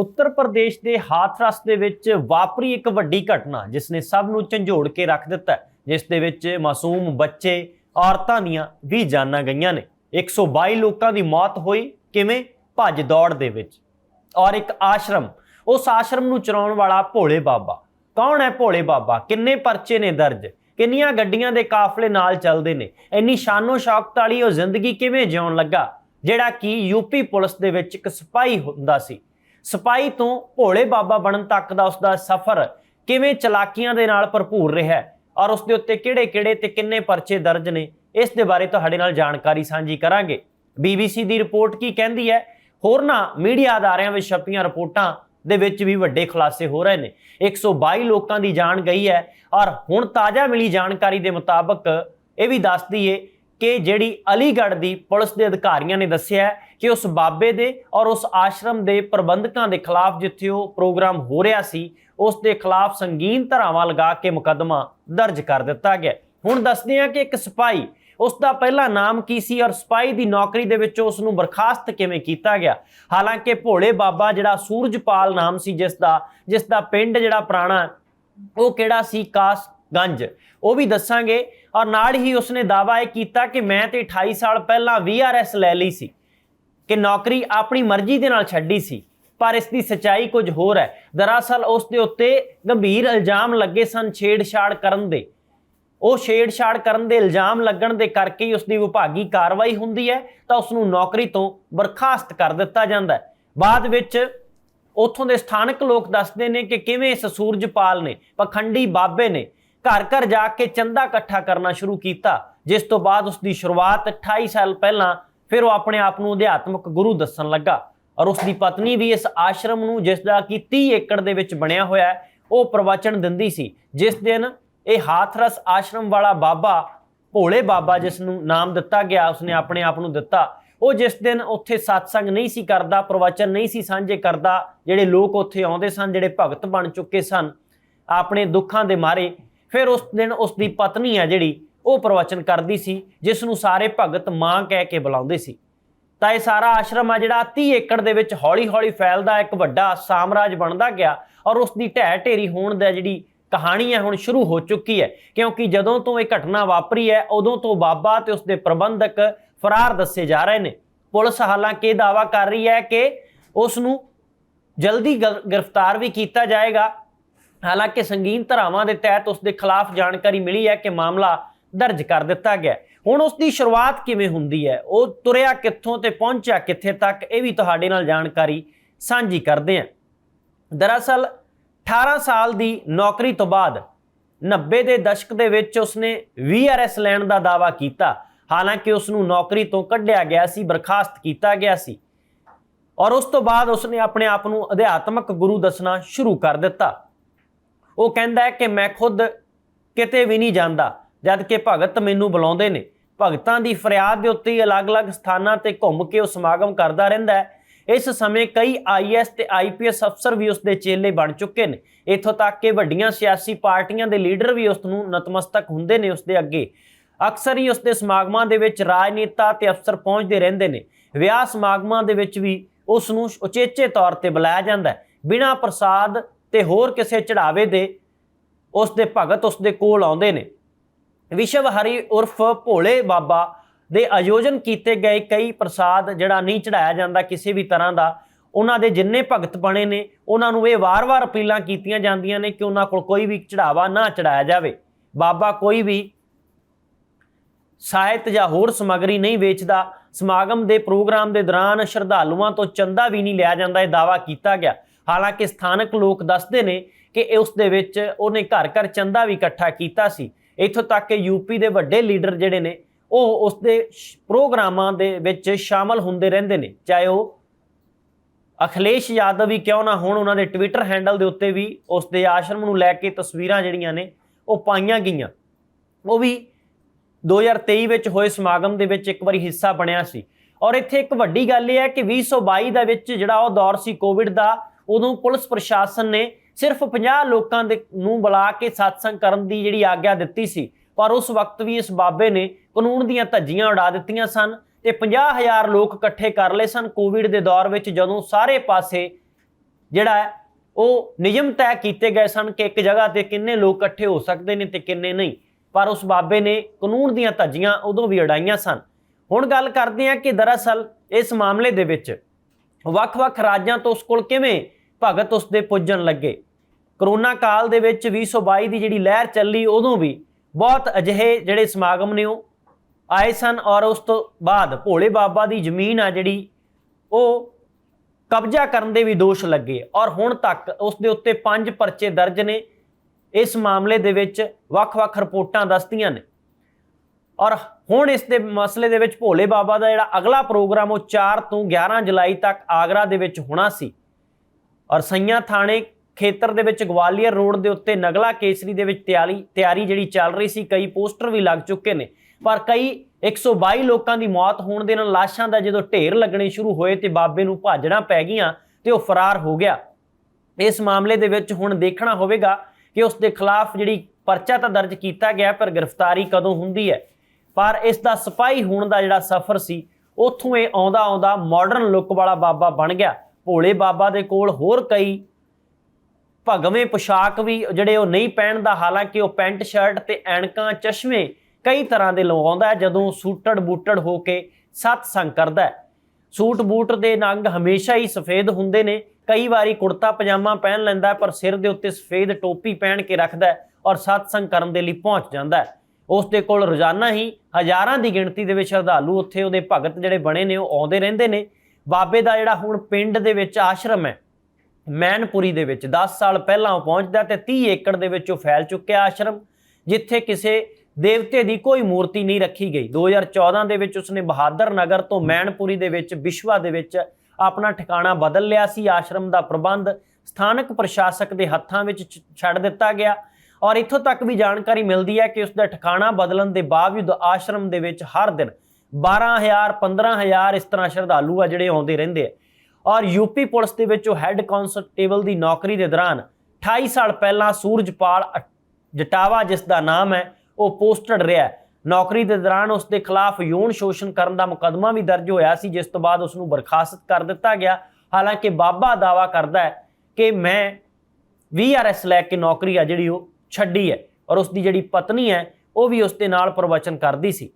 ਉੱਤਰ ਪ੍ਰਦੇਸ਼ ਦੇ ਹਾਥਰਸ ਦੇ ਵਿੱਚ ਵਾਪਰੀ ਇੱਕ ਵੱਡੀ ਘਟਨਾ ਜਿਸ ਨੇ ਸਭ ਨੂੰ ਝੰਜੋੜ ਕੇ ਰੱਖ ਦਿੱਤਾ ਜਿਸ ਦੇ ਵਿੱਚ ਮਾਸੂਮ ਬੱਚੇ, ਔਰਤਾਂ ਦੀਆਂ ਵੀ ਜਾਨਾਂ ਗਈਆਂ ਨੇ। 122 ਲੋਕਾਂ ਦੀ ਮੌਤ ਹੋਈ ਕਿਵੇਂ? ਭੱਜ ਦੌੜ ਦੇ ਵਿੱਚ। ਔਰ ਇੱਕ ਆਸ਼ਰਮ, ਉਸ ਆਸ਼ਰਮ ਨੂੰ ਚਲਾਉਣ ਵਾਲਾ ਭੋਲੇ ਬਾਬਾ। ਕੌਣ ਹੈ ਭੋਲੇ ਬਾਬਾ? ਕਿੰਨੇ ਪਰਚੇ ਨੇ ਦਰਜ? ਕਿੰਨੀਆਂ ਗੱਡੀਆਂ ਦੇ ਕਾਫਲੇ ਨਾਲ ਚੱਲਦੇ ਨੇ? ਇੰਨੀ ਸ਼ਾਨੋ ਸ਼ੌਕਤ ਵਾਲੀ ਉਹ ਜ਼ਿੰਦਗੀ ਕਿਵੇਂ ਜਿਉਣ ਲੱਗਾ? ਜਿਹੜਾ ਕਿ ਯੂਪੀ ਪੁਲਿਸ ਦੇ ਵਿੱਚ ਇੱਕ ਸਿਪਾਹੀ ਹੁੰਦਾ ਸੀ। ਸਿਪਾਹੀ ਤੋਂ ਭੋਲੇ ਬਾਬਾ ਬਣਨ ਤੱਕ ਦਾ ਉਸਦਾ ਸਫ਼ਰ ਕਿਵੇਂ ਚਲਾਕੀਆਂ ਦੇ ਨਾਲ ਭਰਪੂਰ ਰਿਹਾ ਹੈ ਔਰ ਉਸ ਦੇ ਉੱਤੇ ਕਿਹੜੇ-ਕਿਹੜੇ ਤੇ ਕਿੰਨੇ ਪਰਚੇ ਦਰਜ ਨੇ, ਇਸ ਦੇ ਬਾਰੇ ਤੁਹਾਡੇ ਨਾਲ ਜਾਣਕਾਰੀ ਸਾਂਝੀ ਕਰਾਂਗੇ। BBC ਦੀ ਰਿਪੋਰਟ ਕੀ ਕਹਿੰਦੀ ਹੈ? ਹੋਰਨਾਂ ਮੀਡੀਆ ਅਦਾਰਿਆਂ ਵਿੱਚ ਛਪੀਆਂ ਰਿਪੋਰਟਾਂ ਦੇ ਵਿੱਚ ਵੀ ਵੱਡੇ ਖੁਲਾਸੇ ਹੋ ਰਹੇ ਨੇ। 122 ਲੋਕਾਂ ਦੀ ਜਾਨ ਗਈ ਹੈ ਔਰ ਹੁਣ ਤਾਜ਼ਾ ਮਿਲੀ ਜਾਣਕਾਰੀ ਦੇ ਮੁਤਾਬਕ ਇਹ ਵੀ ਦੱਸ ਦਈਏ ਕਿ ਜਿਹੜੀ ਅਲੀਗੜ੍ਹ ਦੀ ਪੁਲਿਸ ਦੇ ਅਧਿਕਾਰੀਆਂ ਨੇ ਦੱਸਿਆ ਕਿ ਉਸ ਬਾਬੇ ਦੇ ਔਰ ਉਸ ਆਸ਼ਰਮ ਦੇ ਪ੍ਰਬੰਧਕਾਂ ਦੇ ਖਿਲਾਫ ਜਿੱਥੇ ਉਹ ਪ੍ਰੋਗਰਾਮ ਹੋ ਰਿਹਾ ਸੀ, ਉਸ ਦੇ ਖਿਲਾਫ ਸੰਗੀਨ ਧਾਰਾਵਾਂ ਲਗਾ ਕੇ ਮੁਕੱਦਮਾ ਦਰਜ ਕਰ ਦਿੱਤਾ ਗਿਆ ਹੁਣ ਦੱਸਦੇ ਹਾਂ ਕਿ ਇੱਕ ਸਿਪਾਹੀ, ਉਸ ਦਾ ਪਹਿਲਾ ਨਾਮ ਕੀ ਸੀ ਔਰ ਸਿਪਾਹੀ ਦੀ ਨੌਕਰੀ ਦੇ ਵਿੱਚ ਉਸ ਨੂੰ ਬਰਖਾਸਤ ਕਿਵੇਂ ਕੀਤਾ ਗਿਆ? ਹਾਲਾਂਕਿ ਭੋਲੇ ਬਾਬਾ ਜਿਹੜਾ ਸੂਰਜਪਾਲ ਨਾਮ ਸੀ, ਜਿਸ ਦਾ ਜਿਸ ਦਾ ਪਿੰਡ ਜਿਹੜਾ ਪੁਰਾਣਾ, ਉਹ ਕਿਹੜਾ ਸੀ? ਕਾਸ ਗੰਜ। ਉਹ ਵੀ ਦੱਸਾਂਗੇ, ਔਰ ਨਾਲ ਹੀ ਉਸਨੇ ਦਾਅਵਾ ਇਹ ਕੀਤਾ ਕਿ ਮੈਂ ਤੇ 28 ਸਾਲ ਪਹਿਲਾਂ ਵੀਆਰਐਸ ਲੈ ਲਈ ਸੀ, ਕਿ ਨੌਕਰੀ ਆਪਣੀ ਮਰਜ਼ੀ ਦੇ ਨਾਲ ਛੱਡੀ ਸੀ, ਪਰ ਇਸ ਦੀ ਸਚਾਈ ਕੁਝ ਹੋਰ ਹੈ। ਦਰਅਸਲ ਉਸ ਦੇ ਉੱਤੇ ਗੰਭੀਰ ਇਲਜ਼ਾਮ ਲੱਗੇ ਸਨ ਛੇੜਛਾੜ ਕਰਨ ਦੇ। ਉਹ ਛੇੜਛਾੜ ਕਰਨ ਦੇ ਇਲਜ਼ਾਮ ਲੱਗਣ ਦੇ ਕਰਕੇ ਹੀ ਉਸ ਦੀ ਵਿਭਾਗੀ ਕਾਰਵਾਈ ਹੁੰਦੀ ਹੈ, ਤਾਂ ਉਸ ਨੂੰ ਨੌਕਰੀ ਤੋਂ ਬਰਖਾਸਤ ਕਰ ਦਿੱਤਾ ਜਾਂਦਾ ਹੈ। ਬਾਅਦ ਵਿੱਚ ਉੱਥੋਂ ਦੇ ਸਥਾਨਕ ਲੋਕ ਦੱਸਦੇ ਨੇ ਕਿ ਕਿਵੇਂ ਇਸ ਸੂਰਜਪਾਲ ਨੇ, ਪਖੰਡੀ ਬਾਬੇ ਨੇ ਘਰ ਘਰ ਜਾ ਕੇ ਚੰਦਾ ਇਕੱਠਾ ਕਰਨਾ ਸ਼ੁਰੂ ਕੀਤਾ, ਜਿਸ ਤੋਂ ਬਾਅਦ ਉਸ ਦੀ ਸ਼ੁਰੂਆਤ 28 ਸਾਲ ਪਹਿਲਾਂ ਫਿਰ ਉਹ ਆਪਣੇ ਆਪ ਨੂੰ ਅਧਿਆਤਮਕ ਗੁਰੂ ਦੱਸਣ ਲੱਗਾ ਔਰ ਉਸ ਦੀ ਪਤਨੀ ਵੀ ਇਸ ਆਸ਼ਰਮ ਨੂੰ, ਜਿਸ ਦਾ ਕਿ 30 ਏਕੜ ਦੇ ਵਿੱਚ ਬਣਿਆ ਹੋਇਆ ਹੈ, ਉਹ ਪ੍ਰਵਚਨ ਦਿੰਦੀ ਸੀ। ਜਿਸ ਦਿਨ ਇਹ ਹਾਥਰਸ ਆਸ਼ਰਮ ਵਾਲਾ ਬਾਬਾ, ਭੋਲੇ ਬਾਬਾ ਜਿਸ ਨੂੰ ਨਾਮ ਦਿੱਤਾ ਗਿਆ, ਉਸਨੇ ਆਪਣੇ ਆਪ ਨੂੰ ਦਿੱਤਾ। ਉਹ ਜਿਸ ਦਿਨ ਉੱਥੇ satsang ਨਹੀਂ ਸੀ ਕਰਦਾ, ਪ੍ਰਵਚਨ ਨਹੀਂ ਸੀ ਸਾਂਝੇ ਕਰਦਾ, ਜਿਹੜੇ ਲੋਕ ਉੱਥੇ ਆਉਂਦੇ ਸਨ, ਜਿਹੜੇ ਭਗਤ ਬਣ ਚੁੱਕੇ ਸਨ, ਆਪਣੇ ਦੁੱਖਾਂ ਦੇ ਮਾਰੇ ਫਿਰ ਉਸ ਦਿਨ ਉਸ ਦੀ ਪਤਨੀ ਆ ਜਿਹੜੀ, ਉਹ ਪ੍ਰਵਚਨ ਕਰਦੀ ਸੀ ਜਿਸ ਨੂੰ ਸਾਰੇ ਭਗਤ ਮਾਂ ਕਹਿ ਕੇ ਬੁਲਾਉਂਦੇ ਸੀ। ਤਾਂ ਇਹ ਸਾਰਾ ਆਸ਼ਰਮ ਆ ਜਿਹੜਾ 30 ਏਕੜ ਦੇ ਵਿੱਚ ਹੌਲੀ-ਹੌਲੀ ਫੈਲਦਾ, ਇੱਕ ਵੱਡਾ ਸਾਮਰਾਜ ਬਣਦਾ ਗਿਆ ਔਰ ਉਸ ਦੀ ਢਹਿ ਢੇਰੀ ਹੋਣ ਦਾ ਜਿਹੜੀ ਕਹਾਣੀ ਹੈ ਹੁਣ ਸ਼ੁਰੂ ਹੋ ਚੁੱਕੀ ਹੈ। ਕਿਉਂਕਿ ਜਦੋਂ ਤੋਂ ਇਹ ਘਟਨਾ ਵਾਪਰੀ ਹੈ, ਉਦੋਂ ਤੋਂ ਬਾਬਾ ਤੇ ਉਸਦੇ ਪ੍ਰਬੰਧਕ ਫਰਾਰ ਦੱਸੇ ਜਾ ਰਹੇ ਨੇ। ਪੁਲਿਸ ਹਾਲਾਂਕਿ ਇਹ ਦਾਵਾ ਕਰ ਰਹੀ ਹੈ ਕਿ ਉਸ ਨੂੰ ਜਲਦੀ ਗ੍ਰਿ- ਗ੍ਰਿਫਤਾਰ ਵੀ ਕੀਤਾ ਜਾਏਗਾ ਹਾਲਾਂਕਿ ਸੰਗੀਨ ਧਾਰਾਵਾਂ ਦੇ ਤਹਿਤ ਉਸ ਦੇ ਖਿਲਾਫ ਜਾਣਕਾਰੀ ਮਿਲੀ ਹੈ ਕਿ ਮਾਮਲਾ ਦਰਜ ਕਰ ਦਿੱਤਾ ਗਿਆ ਹੁਣ ਉਸ ਦੀ ਸ਼ੁਰੂਆਤ ਕਿਵੇਂ ਹੁੰਦੀ ਹੈ? ਉਹ ਤੁਰਿਆ ਕਿੱਥੋਂ ਤੇ ਪਹੁੰਚਿਆ ਕਿੱਥੇ ਤੱਕ? ਇਹ ਵੀ ਤੁਹਾਡੇ ਨਾਲ ਜਾਣਕਾਰੀ ਸਾਂਝੀ ਕਰਦੇ ਹਾਂ। ਦਰਅਸਲ 18 ਸਾਲ ਦੀ ਨੌਕਰੀ ਤੋਂ ਬਾਅਦ 90 ਦੇ ਦਸ਼ਕ ਦੇ ਵਿੱਚ ਉਸਨੇ ਵੀਆਰਐਸ ਲੈਣ ਦਾ ਦਾਅਵਾ ਕੀਤਾ। ਹਾਲਾਂਕਿ ਉਸ ਨੂੰ ਨੌਕਰੀ ਤੋਂ ਕੱਢਿਆ ਗਿਆ ਸੀ, ਬਰਖਾਸਤ ਕੀਤਾ ਗਿਆ ਸੀ ਔਰ ਉਸ ਤੋਂ ਬਾਅਦ ਉਸਨੇ ਆਪਣੇ ਆਪ ਨੂੰ ਅਧਿਆਤਮਕ ਗੁਰੂ ਦੱਸਣਾ ਸ਼ੁਰੂ ਕਰ ਦਿੱਤਾ। ਉਹ ਕਹਿੰਦਾ ਹੈ ਕਿ ਮੈਂ ਖੁਦ ਕਿਤੇ ਵੀ ਨਹੀਂ ਜਾਂਦਾ, ਜਦ ਕਿ ਭਗਤ ਮੈਨੂੰ ਬੁਲਾਉਂਦੇ ਨੇ। ਭਗਤਾਂ ਦੀ ਫਰਿਆਦ ਦੇ ਉੱਤੇ ਹੀ ਅਲੱਗ-ਅਲੱਗ ਸਥਾਨਾਂ ਤੇ ਘੁੰਮ ਕੇ ਉਹ ਸਮਾਗਮ ਕਰਦਾ ਰਹਿੰਦਾ ਹੈ। ਇਸ ਸਮੇਂ ਕਈ ਆਈਐਸ ਤੇ ਆਈਪੀਐਸ ਅਫਸਰ ਵੀ ਉਸ ਦੇ ਚੇਲੇ ਬਣ ਚੁੱਕੇ ਨੇ। ਇੱਥੋਂ ਤੱਕ ਕਿ ਵੱਡੀਆਂ ਸਿਆਸੀ ਪਾਰਟੀਆਂ ਦੇ ਲੀਡਰ ਵੀ ਉਸ ਨੂੰ ਨਤਮਸਤਕ ਹੁੰਦੇ ਨੇ ਉਸ ਦੇ ਅੱਗੇ। ਅਕਸਰ ਹੀ ਉਸ ਦੇ ਸਮਾਗਮਾਂ ਦੇ ਵਿੱਚ ਰਾਜਨੇਤਾ ਤੇ ਅਫਸਰ ਪਹੁੰਚਦੇ ਰਹਿੰਦੇ ਨੇ। ਵਿਆਹ ਸਮਾਗਮਾਂ ਦੇ ਵਿੱਚ ਵੀ ਉਸ ਨੂੰ ਉਚੇਚੇ ਤੌਰ ਤੇ ਬੁਲਾਇਆ ਜਾਂਦਾ ਹੈ। ਬਿਨਾਂ ਪ੍ਰਸਾਦ ਤੇ ਹੋਰ ਕਿਸੇ ਚੜਾਵੇ ਦੇ ਉਸ ਦੇ ਭਗਤ ਉਸ ਦੇ ਕੋਲ ਆਉਂਦੇ ਨੇ। ਵਿਸ਼ਵ ਹਰੀ ਉਰਫ ਭੋਲੇ ਬਾਬਾ ਦੇ ਆਯੋਜਨ ਕੀਤੇ ਗਏ ਕਈ ਪ੍ਰਸਾਦ ਜਿਹੜਾ ਨਹੀਂ ਚੜਾਇਆ ਜਾਂਦਾ ਕਿਸੇ ਵੀ ਤਰ੍ਹਾਂ ਦਾ, ਉਹਨਾਂ ਦੇ ਜਿੰਨੇ ਭਗਤ ਬਣੇ ਨੇ, ਉਹਨਾਂ ਨੂੰ ਇਹ ਵਾਰ-ਵਾਰ ਅਪੀਲਾਂ ਕੀਤੀਆਂ ਜਾਂਦੀਆਂ ਨੇ ਕਿ ਉਹਨਾਂ ਕੋਲ ਕੋਈ ਵੀ ਚੜਾਵਾ ਨਾ ਚੜਾਇਆ ਜਾਵੇ। ਬਾਬਾ ਕੋਈ ਵੀ ਸਾਹਿਤ ਜਾਂ ਹੋਰ ਸਮੱਗਰੀ ਨਹੀਂ ਵੇਚਦਾ, ਸਮਾਗਮ ਦੇ ਪ੍ਰੋਗਰਾਮ ਦੇ ਦੌਰਾਨ ਸ਼ਰਧਾਲੂਆਂ ਤੋਂ ਚੰਦਾ ਵੀ ਨਹੀਂ ਲਿਆ ਜਾਂਦਾ, ਇਹ ਦਾਵਾ ਕੀਤਾ ਗਿਆ। ਹਾਲਾਂਕਿ ਸਥਾਨਕ ਲੋਕ ਦੱਸਦੇ ਨੇ ਕਿ ਉਸ ਦੇ ਵਿੱਚ ਉਹਨੇ ਘਰ ਘਰ ਚੰਦਾ ਵੀ ਇਕੱਠਾ ਕੀਤਾ ਸੀ। ਇੱਥੋਂ ਤੱਕ ਕਿ ਯੂਪੀ ਦੇ ਵੱਡੇ ਲੀਡਰ ਜਿਹੜੇ ਨੇ, ਉਹ ਉਸ ਦੇ ਪ੍ਰੋਗਰਾਮਾਂ ਦੇ ਵਿੱਚ ਸ਼ਾਮਲ ਹੁੰਦੇ ਰਹਿੰਦੇ ਨੇ। ਚਾਹੇ ਉਹ ਅਖਿਲੇਸ਼ ਯਾਦਵ ਵੀ ਕਿਉਂ ਨਾ ਹੋਣ, ਉਹਨਾਂ ਦੇ ਟਵਿੱਟਰ ਹੈਂਡਲ ਦੇ ਉੱਤੇ ਵੀ ਉਸ ਦੇ ਆਸ਼ਰਮ ਨੂੰ ਲੈ ਕੇ ਤਸਵੀਰਾਂ ਜਿਹੜੀਆਂ ਨੇ, ਉਹ ਪਾਈਆਂ ਗਈਆਂ। ਉਹ ਵੀ 2023 ਵਿੱਚ ਹੋਏ ਸਮਾਗਮ ਦੇ ਵਿੱਚ ਇੱਕ ਵਾਰੀ ਹਿੱਸਾ ਬਣਿਆ ਸੀ। ਔਰ ਇੱਥੇ ਇੱਕ ਵੱਡੀ ਗੱਲ ਇਹ ਹੈ ਕਿ 2022 ਦੇ ਵਿੱਚ ਜਿਹੜਾ ਉਹ ਦੌਰ ਸੀ ਕੋਵਿਡ ਦਾ ਉਦੋਂ ਪੁਲਿਸ ਪ੍ਰਸ਼ਾਸਨ ਨੇ ਸਿਰਫ 50 ਲੋਕਾਂ ਦੇ ਨੂੰ ਬੁਲਾ ਕੇ satsang ਕਰਨ ਦੀ ਜਿਹੜੀ ਆਗਿਆ ਦਿੱਤੀ ਸੀ, ਪਰ ਉਸ ਵਕਤ ਵੀ ਇਸ ਬਾਬੇ ਨੇ ਕਾਨੂੰਨ ਦੀਆਂ ਧੱਜੀਆਂ ਉਡਾ ਦਿੱਤੀਆਂ ਸਨ ਤੇ 50000 ਲੋਕ ਇਕੱਠੇ ਕਰ ਲਏ ਸਨ। ਕੋਵਿਡ ਦੇ ਦੌਰ ਵਿੱਚ ਜਦੋਂ ਸਾਰੇ ਪਾਸੇ ਜਿਹੜਾ ਉਹ ਨਿਯਮ ਤੈਅ ਕੀਤੇ ਗਏ ਸਨ ਕਿ ਇੱਕ ਜਗ੍ਹਾ ਤੇ ਕਿੰਨੇ ਲੋਕ ਇਕੱਠੇ ਹੋ ਸਕਦੇ ਨੇ ਤੇ ਕਿੰਨੇ ਨਹੀਂ, ਪਰ ਉਸ ਬਾਬੇ ਨੇ ਕਾਨੂੰਨ ਦੀਆਂ ਧੱਜੀਆਂ ਉਦੋਂ ਵੀ ਉਡਾਈਆਂ ਸਨ। ਹੁਣ ਗੱਲ ਕਰਦੇ ਹਾਂ ਕਿ ਦਰਅਸਲ ਇਸ ਮਾਮਲੇ ਦੇ ਵਿੱਚ ਵੱਖ-ਵੱਖ ਰਾਜਾਂ ਤੋਂ ਉਸ ਕੋਲ ਕਿਵੇਂ ਭਗਤ ਉਸ ਦੇ ਪੁੱਜਣ ਲੱਗੇ। ਕਰੋਨਾ ਕਾਲ ਦੇ ਵਿੱਚ 2022 ਦੀ ਜਿਹੜੀ ਲਹਿਰ ਚੱਲੀ ਉਦੋਂ ਵੀ ਬਹੁਤ ਅਜਿਹੇ ਜਿਹੜੇ ਸਮਾਗਮ ਨੇ ਉਹ ਆਏ ਸਨ ਔਰ ਉਸ ਤੋਂ ਬਾਅਦ ਭੋਲੇ ਬਾਬਾ ਦੀ ਜ਼ਮੀਨ ਆ ਜਿਹੜੀ, ਉਹ ਕਬਜ਼ਾ ਕਰਨ ਦੇ ਵੀ ਦੋਸ਼ ਲੱਗੇ। ਔਰ ਹੁਣ ਤੱਕ ਉਸ ਦੇ ਉੱਤੇ ਪੰਜ ਪਰਚੇ ਦਰਜ ਨੇ। ਇਸ ਮਾਮਲੇ ਦੇ ਵਿੱਚ ਵੱਖ-ਵੱਖ ਰਿਪੋਰਟਾਂ ਦੱਸਦੀਆਂ ਨੇ। ਔਰ ਹੁਣ ਇਸ ਦੇ ਮਸਲੇ ਦੇ ਵਿੱਚ ਭੋਲੇ ਬਾਬਾ ਦਾ ਜਿਹੜਾ ਅਗਲਾ ਪ੍ਰੋਗਰਾਮ ਉਹ 4 ਤੋਂ 11 ਜੁਲਾਈ ਤੱਕ ਆਗਰਾ ਦੇ ਵਿੱਚ ਹੋਣਾ ਸੀ। ਔਰ ਸਈਆਂ ਥਾਣੇ ਖੇਤਰ ਦੇ ਵਿੱਚ ਗਵਾਲੀਅਰ ਰੋਡ ਦੇ ਉੱਤੇ ਨਗਲਾ ਕੇਸਰੀ ਦੇ ਵਿੱਚ ਤਿਆਰੀ ਤਿਆਰੀ ਜਿਹੜੀ ਚੱਲ ਰਹੀ ਸੀ, ਕਈ ਪੋਸਟਰ ਵੀ ਲੱਗ ਚੁੱਕੇ ਨੇ। ਪਰ ਕਈ 122 ਲੋਕਾਂ ਦੀ ਮੌਤ ਹੋਣ ਦੇ ਨਾਲ ਲਾਸ਼ਾਂ ਦਾ ਜਦੋਂ ਢੇਰ ਲੱਗਣੇ ਸ਼ੁਰੂ ਹੋਏ ਤੇ ਬਾਬੇ ਨੂੰ ਭਾਜਣਾ ਪੈ ਗਈਆਂ ਤੇ ਉਹ ਫਰਾਰ ਹੋ ਗਿਆ। ਇਸ ਮਾਮਲੇ ਦੇ ਵਿੱਚ ਹੁਣ ਦੇਖਣਾ ਹੋਵੇਗਾ ਕਿ ਉਸ ਦੇ ਖਿਲਾਫ ਜਿਹੜੀ ਪਰਚਾ ਤਾਂ ਦਰਜ ਕੀਤਾ ਗਿਆ, ਪਰ ਗ੍ਰਿਫਤਾਰੀ ਕਦੋਂ ਹੁੰਦੀ ਹੈ? ਪਰ ਇਸ ਦਾ ਸਿਪਾਹੀ ਹੋਣ ਦਾ ਜਿਹੜਾ ਸਫ਼ਰ ਸੀ, ਉੱਥੋਂ ਇਹ ਆਉਂਦਾ ਆਉਂਦਾ ਮਾਡਰਨ ਲੁੱਕ ਵਾਲਾ ਬਾਬਾ ਬਣ ਗਿਆ। ਭੋਲੇ ਬਾਬਾ ਦੇ ਕੋਲ ਹੋਰ ਕਈ। ਭਗਵੇਂ ਪੋਸ਼ਾਕ ਵੀ ਜਿਹੜੇ ਉਹ ਨਹੀਂ ਪਹਿਨਦਾ, ਹਾਲਾਂਕਿ ਉਹ ਪੈਂਟ ਸ਼ਰਟ ਤੇ ਐਨਕਾਂ, ਚਸ਼ਮੇ ਕਈ ਤਰ੍ਹਾਂ ਦੇ ਲਗਾਉਂਦਾ ਜਦੋਂ ਸੂਟੜ ਬੂਟੜ ਹੋ ਕੇ ਸਤਸੰਗ ਕਰਦਾ ਹੈ। ਸੂਟ ਬੂਟ ਦੇ ਨੰਗ ਹਮੇਸ਼ਾ ਹੀ ਸਫੇਦ ਹੁੰਦੇ ਨੇ। ਕਈ ਵਾਰੀ ਕੁੜਤਾ, ਪਜਾਮਾ ਪਹਿਨ ਲੈਂਦਾ ਪਰ ਸਿਰ ਦੇ ਉੱਤੇ ਸਫੇਦ ਟੋਪੀ ਪਹਿਨ ਕੇ ਰੱਖਦਾ ਹੈ ਔਰ ਸਤਸੰਗ ਕਰਨ ਦੇ ਲਈ ਪਹੁੰਚ ਜਾਂਦਾ ਉਸ ਦੇ ਕੋਲ ਰੋਜ਼ਾਨਾ ਹੀ ਹਜ਼ਾਰਾਂ ਦੀ ਗਿਣਤੀ ਦੇ ਵਿੱਚ ਸ਼ਰਧਾਲੂ ਉੱਥੇ ਉਹਦੇ ਭਗਤ ਜਿਹੜੇ ਬਣੇ ਨੇ, ਉਹ ਆਉਂਦੇ ਰਹਿੰਦੇ ਨੇ। ਬਾਬੇ ਦਾ ਜਿਹੜਾ ਹੁਣ ਪਿੰਡ ਦੇ ਵਿੱਚ ਆਸ਼ਰਮ ਹੈ, ਮੈਨਪੁਰੀ ਦੇ ਵਿੱਚ 10 ਸਾਲ ਪਹਿਲਾਂ ਉਹ ਪਹੁੰਚਦਾ ਤੇ 30 ਏਕੜ ਦੇ ਵਿੱਚ ਉਹ ਫੈਲ ਚੁੱਕਿਆ ਆਸ਼ਰਮ, ਜਿੱਥੇ ਕਿਸੇ ਦੇਵਤੇ ਦੀ ਕੋਈ ਮੂਰਤੀ ਨਹੀਂ ਰੱਖੀ ਗਈ। 2014 ਦੇ ਵਿੱਚ ਉਸਨੇ ਬਹਾਦਰ ਨਗਰ ਤੋਂ ਮੈਨਪੁਰੀ ਦੇ ਵਿੱਚ, ਵਿਸ਼ਵਾ ਦੇ ਵਿੱਚ ਆਪਣਾ ਠਿਕਾਣਾ ਬਦਲ ਲਿਆ ਸੀ। ਆਸ਼ਰਮ ਦਾ ਪ੍ਰਬੰਧ ਸਥਾਨਕ ਪ੍ਰਸ਼ਾਸਕ ਦੇ ਹੱਥਾਂ ਵਿੱਚ ਛ- ਛੱਡ ਦਿੱਤਾ ਗਿਆ ਔਰ ਇੱਥੋਂ ਤੱਕ ਵੀ ਜਾਣਕਾਰੀ ਮਿਲਦੀ ਹੈ ਕਿ ਉਸ ਦਾ ਠਿਕਾਣਾ ਬਦਲਣ ਦੇ ਬਾਵਜੂਦ ਆਸ਼ਰਮ ਦੇ ਵਿੱਚ ਹਰ ਦਿਨ 12000 15000 ਇਸ ਤਰ੍ਹਾਂ ਸ਼ਰਧਾਲੂ ਆ ਜਿਹੜੇ ਆਉਂਦੇ ਰਹਿੰਦੇ ਆ। ਔਰ ਯੂਪੀ ਪੁਲਿਸ ਦੇ ਵਿੱਚ ਉਹ ਹੈੱਡ ਕਾਂਸਟੇਬਲ ਦੀ ਨੌਕਰੀ ਦੇ ਦੌਰਾਨ 28 ਸਾਲ ਪਹਿਲਾਂ ਸੂਰਜਪਾਲ ਅ- ਜਟਾਵਾ, ਜਿਸ ਦਾ ਨਾਮ ਹੈ, ਉਹ ਪੋਸਟਡ ਰਿਹਾ। ਨੌਕਰੀ ਦੇ ਦੌਰਾਨ ਉਸ ਦੇ ਖਿਲਾਫ ਯੌਨ ਸ਼ੋਸ਼ਣ ਕਰਨ ਦਾ ਮੁਕੱਦਮਾ ਵੀ ਦਰਜ ਹੋਇਆ ਸੀ, ਜਿਸ ਤੋਂ ਬਾਅਦ ਉਸ ਨੂੰ ਬਰਖਾਸਤ ਕਰ ਦਿੱਤਾ ਗਿਆ। ਹਾਲਾਂਕਿ ਬਾਬਾ ਦਾਵਾ ਕਰਦਾ ਹੈ ਕਿ ਮੈਂ ਵੀਆਰਐਸ ਲੈ ਕੇ ਨੌਕਰੀ ਆ ਜਿਹੜੀ ਉਹ ਛੱਡੀ ਹੈ, ਔਰ ਉਸ ਦੀ ਜਿਹੜੀ ਪਤਨੀ ਹੈ, ਉਹ ਵੀ ਉਸ ਦੇ ਨਾਲ ਪ੍ਰਵਚਨ ਕਰਦੀ ਸੀ।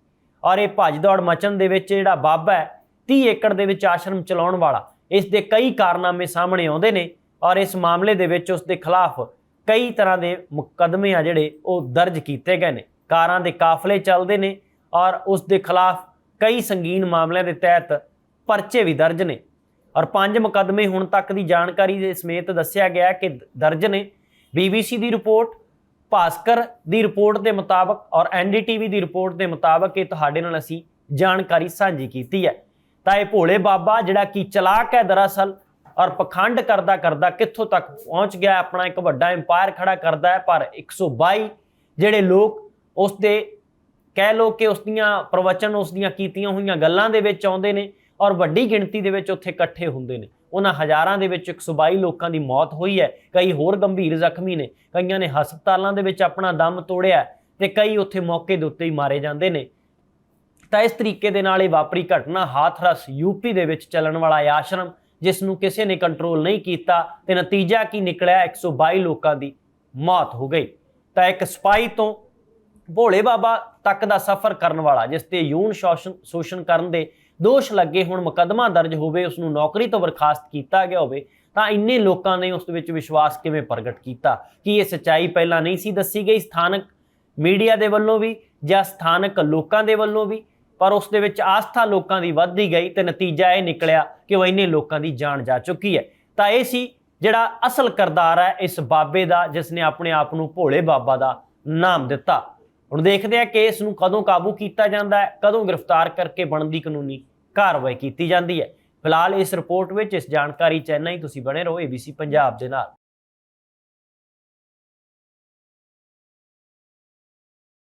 ਔਰ ਇਹ ਭੱਜ ਦੌੜ ਮਚਣ ਦੇ ਵਿੱਚ ਜਿਹੜਾ ਬਾਬਾ ਹੈ 30 ਏਕੜ ਦੇ ਵਿੱਚ ਆਸ਼ਰਮ ਚਲਾਉਣ ਵਾਲਾ, ਇਸ ਦੇ ਕਈ ਕਾਰਨਾਮੇ ਸਾਹਮਣੇ ਆਉਂਦੇ ਨੇ ਔਰ ਇਸ ਮਾਮਲੇ ਦੇ ਵਿੱਚ ਉਸ ਦੇ ਖਿਲਾਫ ਕਈ ਤਰ੍ਹਾਂ ਦੇ ਮੁਕੱਦਮੇ ਆ ਜਿਹੜੇ ਉਹ ਦਰਜ ਕੀਤੇ ਗਏ ਨੇ। ਕਾਰਾਂ ਦੇ ਕਾਫਲੇ ਚੱਲਦੇ ਨੇ ਔਰ ਉਸ ਦੇ ਖਿਲਾਫ ਕਈ ਸੰਗੀਨ ਮਾਮਲਿਆਂ ਦੇ ਤਹਿਤ ਪਰਚੇ ਵੀ ਦਰਜ ਨੇ। ਔਰ ਪੰਜ ਮੁਕੱਦਮੇ ਹੁਣ ਤੱਕ ਦੀ ਜਾਣਕਾਰੀ ਦੇ ਸਮੇਤ ਦੱਸਿਆ ਗਿਆ ਕਿ ਦਰਜ ਨੇ। BBC ਦੀ ਰਿਪੋਰਟ ਭਾਸਕਰ ਦੀ ਰਿਪੋਰਟ ਦੇ ਮੁਤਾਬਕ ਔਰ ਐਨਡੀਟੀਵੀ ਦੀ ਰਿਪੋਰਟ ਦੇ ਮੁਤਾਬਕ ਇਹ ਤੁਹਾਡੇ ਨਾਲ ਅਸੀਂ ਜਾਣਕਾਰੀ ਸਾਂਝੀ ਕੀਤੀ ਹੈ। ਤਾਂ ਇਹ ਭੋਲੇ ਬਾਬਾ ਜਿਹੜਾ ਕਿ ਚਲਾਕ ਹੈ ਦਰਅਸਲ ਔਰ ਪਖੰਡ ਕਰਦਾ ਕਰਦਾ ਕਿੱਥੋਂ ਤੱਕ ਪਹੁੰਚ ਗਿਆ, ਆਪਣਾ ਇੱਕ ਵੱਡਾ ਐਮਪਾਇਰ ਖੜਾ ਕਰਦਾ ਹੈ, ਪਰ 122 ਜਿਹੜੇ ਲੋਕ ਉਸ ਦੇ ਕਹਿ ਲੋ ਕਿ ਉਸ ਦੀਆਂ ਪ੍ਰਵਚਨ, ਉਸ ਦੀਆਂ ਕੀਤੀਆਂ ਹੋਈਆਂ ਗੱਲਾਂ ਦੇ ਵਿੱਚ ਆਉਂਦੇ ਨੇ ਔਰ ਵੱਡੀ ਗਿਣਤੀ ਦੇ ਵਿੱਚ ਉੱਥੇ ਇਕੱਠੇ ਹੁੰਦੇ ਨੇ। ਉਹਨਾਂ ਹਜ਼ਾਰਾਂ ਦੇ ਵਿੱਚ 122 ਲੋਕਾਂ ਦੀ ਮੌਤ ਹੋਈ ਹੈ। ਕਈ ਹੋਰ ਗੰਭੀਰ ਜ਼ਖਮੀ ਨੇ। ਕਈਆਂ ਨੇ ਹਸਪਤਾਲਾਂ ਦੇ ਵਿੱਚ ਆਪਣਾ ਦਮ ਤੋੜਿਆ ਹੈ ਤੇ ਕਈ ਉੱਥੇ ਮੌਕੇ ਦੇ ਉੱਤੇ ਹੀ ਮਾਰੇ ਜਾਂਦੇ ਨੇ। ਤਾਂ ਇਸ ਤਰੀਕੇ ਦੇ ਨਾਲ ਇਹ ਵਾਪਰੀ ਘਟਨਾ ਹਾਥਰਸ ਯੂਪੀ ਦੇ ਵਿੱਚ ਚੱਲਣ ਵਾਲਾ ਇਹ ਆਸ਼ਰਮ, ਜਿਸ ਨੂੰ ਕਿਸੇ ਨੇ ਕੰਟਰੋਲ ਨਹੀਂ ਕੀਤਾ ਤੇ ਨਤੀਜਾ ਕੀ ਨਿਕਲਿਆ 122 ਲੋਕਾਂ ਦੀ ਮੌਤ ਹੋ ਗਈ। ਤਾਂ ਇੱਕ ਸਪਾਈ ਤੋਂ ਭੋਲੇ ਬਾਬਾ ਤੱਕ ਦਾ ਸਫ਼ਰ ਕਰਨ ਵਾਲਾ, ਜਿਸ ਤੇ ਯੂਨ ਸ਼ੋਸ਼ਣ ਸ਼ੋਸ਼ਣ ਕਰਨ ਦੇ ਦੋਸ਼ ਲੱਗੇ ਹੁਣ ਮੁਕੱਦਮਾ ਦਰਜ ਹੋਵੇ ਉਸ ਨੂੰ ਨੌਕਰੀ ਤੋਂ ਬਰਖਾਸਤ ਕੀਤਾ ਗਿਆ ਹੋਵੇ, ਤਾਂ ਇੰਨੇ ਲੋਕਾਂ ਨੇ ਉਸ ਦੇ ਵਿੱਚ ਵਿਸ਼ਵਾਸ ਕਿਵੇਂ ਪ੍ਰਗਟ ਕੀਤਾ? ਕਿ ਇਹ ਸੱਚਾਈ ਪਹਿਲਾਂ ਨਹੀਂ ਸੀ ਦੱਸੀ ਗਈ ਸਥਾਨਕ ਮੀਡੀਆ ਦੇ ਵੱਲੋਂ ਵੀ ਜਾਂ ਸਥਾਨਕ ਲੋਕਾਂ ਦੇ ਵੱਲੋਂ ਵੀ? ਪਰ ਉਸ ਦੇ ਵਿੱਚ ਆਸਥਾ ਲੋਕਾਂ ਦੀ ਵੱਧਦੀ ਗਈ ਤੇ ਨਤੀਜਾ ਇਹ ਨਿਕਲਿਆ ਕਿ ਉਹ ਇੰਨੇ ਲੋਕਾਂ ਦੀ ਜਾਨ ਜਾ ਚੁੱਕੀ ਹੈ। ਤਾਂ ਇਹ ਸੀ ਜਿਹੜਾ ਅਸਲ ਕਰਦਾਰ ਹੈ ਇਸ ਬਾਬੇ ਦਾ ਜਿਸ ਨੇ ਆਪਣੇ ਆਪ ਨੂੰ ਭੋਲੇ ਬਾਬਾ ਦਾ ਨਾਮ ਦਿੱਤਾ। ਹੁਣ ਦੇਖਦੇ ਹਾਂ ਕਿ ਇਸ ਨੂੰ ਕਦੋਂ ਕਾਬੂ ਕੀਤਾ ਜਾਂਦਾ ਹੈ, ਕਦੋਂ ਗ੍ਰਿਫਤਾਰ ਕਰਕੇ ਬਣਦੀ ਕਾਨੂੰਨੀ ਕਾਰਵਾਈ ਕੀਤੀ ਜਾਂਦੀ ਹੈ। ਫਿਲਹਾਲ ਇਸ ਰਿਪੋਰਟ ਵਿੱਚ ਇਸ ਜਾਣਕਾਰੀ ਚੈਨਈ ਤੁਸੀਂ ਬਣੇ ਰਹੋ ABC ਪੰਜਾਬ ਦੇ ਨਾਲ।